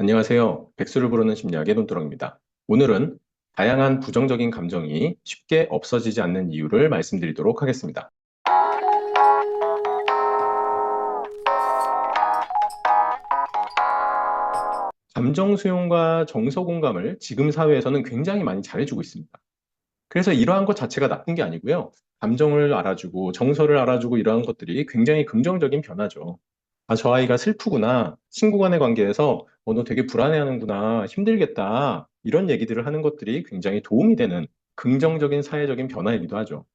안녕하세요. 백수를 부르는 심리학의 논두렁입니다. 오늘은 다양한 부정적인 감정이 쉽게 없어지지 않는 이유를 말씀드리도록 하겠습니다. 감정 수용과 정서 공감을 지금 사회에서는 굉장히 많이 잘해주고 있습니다. 그래서 이러한 것 자체가 나쁜 게 아니고요. 감정을 알아주고 정서를 알아주고 이러한 것들이 굉장히 긍정적인 변화죠. 아, 저 아이가 슬프구나. 친구 간의 관계에서 어, 너 되게 불안해하는구나. 힘들겠다. 이런 얘기들을 하는 것들이 굉장히 도움이 되는 긍정적인 사회적인 변화이기도 하죠.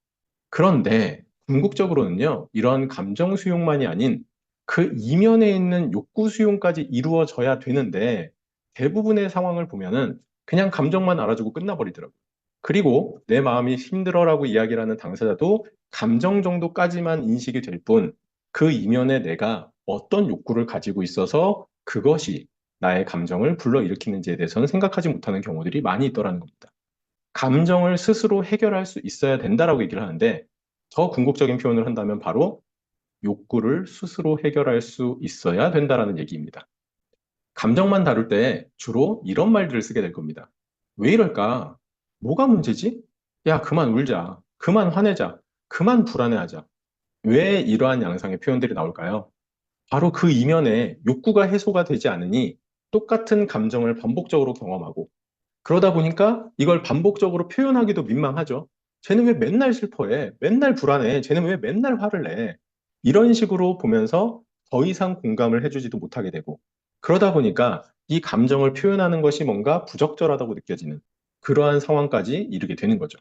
그런데 궁극적으로는요, 이런 감정 수용만이 아닌 그 이면에 있는 욕구 수용까지 이루어져야 되는데 대부분의 상황을 보면은 그냥 감정만 알아주고 끝나버리더라고요. 그리고 내 마음이 힘들어라고 이야기를 하는 당사자도 감정 정도까지만 인식이 될 뿐 그 이면에 내가 어떤 욕구를 가지고 있어서 그것이 나의 감정을 불러일으키는지에 대해서는 생각하지 못하는 경우들이 많이 있더라는 겁니다. 감정을 스스로 해결할 수 있어야 된다라고 얘기를 하는데 더 궁극적인 표현을 한다면 바로 욕구를 스스로 해결할 수 있어야 된다라는 얘기입니다. 감정만 다룰 때 주로 이런 말들을 쓰게 될 겁니다. 왜 이럴까? 뭐가 문제지? 야, 그만 울자. 그만 화내자. 그만 불안해하자. 왜 이러한 양상의 표현들이 나올까요? 바로 그 이면에 욕구가 해소가 되지 않으니 똑같은 감정을 반복적으로 경험하고 그러다 보니까 이걸 반복적으로 표현하기도 민망하죠. 쟤는 왜 맨날 슬퍼해? 맨날 불안해? 쟤는 왜 맨날 화를 내? 이런 식으로 보면서 더 이상 공감을 해주지도 못하게 되고 그러다 보니까 이 감정을 표현하는 것이 뭔가 부적절하다고 느껴지는 그러한 상황까지 이르게 되는 거죠.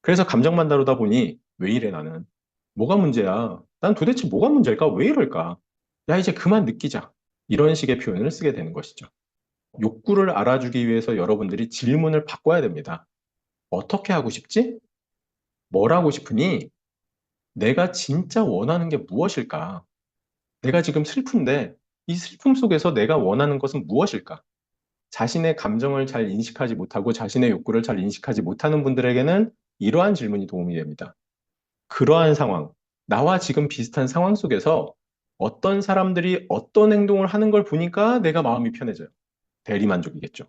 그래서 감정만 다루다 보니 왜 이래 나는? 뭐가 문제야? 난 도대체 뭐가 문제일까? 왜 이럴까? 야, 이제 그만 느끼자. 이런 식의 표현을 쓰게 되는 것이죠. 욕구를 알아주기 위해서 여러분들이 질문을 바꿔야 됩니다. 어떻게 하고 싶지? 뭘 하고 싶으니? 내가 진짜 원하는 게 무엇일까? 내가 지금 슬픈데 이 슬픔 속에서 내가 원하는 것은 무엇일까? 자신의 감정을 잘 인식하지 못하고 자신의 욕구를 잘 인식하지 못하는 분들에게는 이러한 질문이 도움이 됩니다. 그러한 상황, 나와 지금 비슷한 상황 속에서 어떤 사람들이 어떤 행동을 하는 걸 보니까 내가 마음이 편해져요. 대리만족이겠죠.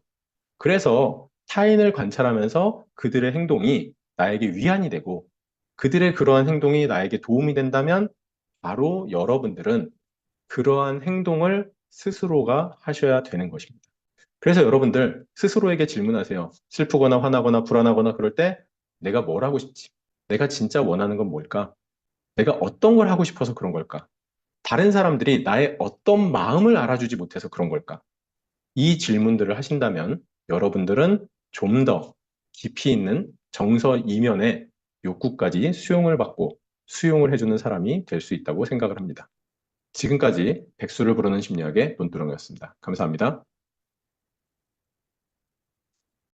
그래서 타인을 관찰하면서 그들의 행동이 나에게 위안이 되고 그들의 그러한 행동이 나에게 도움이 된다면 바로 여러분들은 그러한 행동을 스스로가 하셔야 되는 것입니다. 그래서 여러분들 스스로에게 질문하세요. 슬프거나 화나거나 불안하거나 그럴 때 내가 뭘 하고 싶지? 내가 진짜 원하는 건 뭘까? 내가 어떤 걸 하고 싶어서 그런 걸까? 다른 사람들이 나의 어떤 마음을 알아주지 못해서 그런 걸까? 이 질문들을 하신다면 여러분들은 좀 더 깊이 있는 정서 이면의 욕구까지 수용을 받고 수용을 해주는 사람이 될 수 있다고 생각을 합니다. 지금까지 백수를 부르는 심리학의 논두렁이었습니다. 감사합니다.